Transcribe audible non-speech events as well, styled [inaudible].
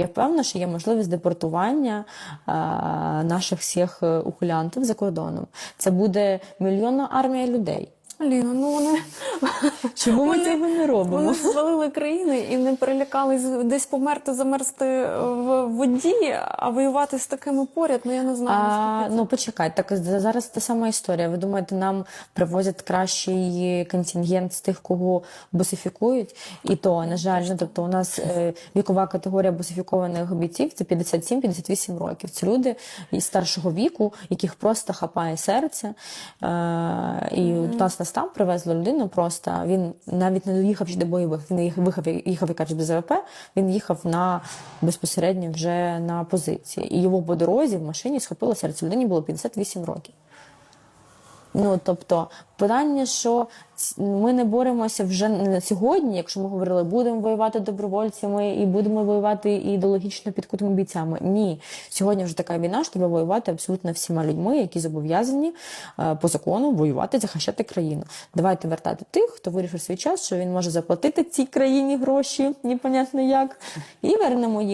Я впевнена, що є можливість депортування наших всіх е, ухилянтів за кордоном. Це буде мільйонна армія людей. Аліна, ну вони, [laughs] Чому ми цього не робимо? вони звалили країни і не перелякались десь померти, замерзти в воді, а воювати з такими поряд, ну я не знаю. А, ну почекай, так зараз та сама історія. Ви думаєте, нам привозять кращий контингент з тих, кого босифікують? І то, на жаль, ну тобто у нас е, вікова категорія босифікованих бійців це 57-58 років. Це люди із старшого віку, яких просто хапає серце. Е, і у нас там привезли людину. Просто він навіть не доїхав до бойових. Він їхав, їхав, якраз без ВП, Він їхав на безпосередньо вже на позиції. І його по дорозі в машині схопило серце. Людині було 58 років. Ну тобто, питання, що ми не боремося вже не сьогодні, якщо ми говорили, будемо воювати добровольцями і будемо воювати ідеологічно підкутими бійцями. Ні, сьогодні вже така війна, що треба воювати абсолютно всіма людьми, які зобов'язані е, по закону воювати, захищати країну. Давайте вертати тих, хто вирішив свій час, що він може заплатити цій країні гроші, непонятно як, і вернемо їх.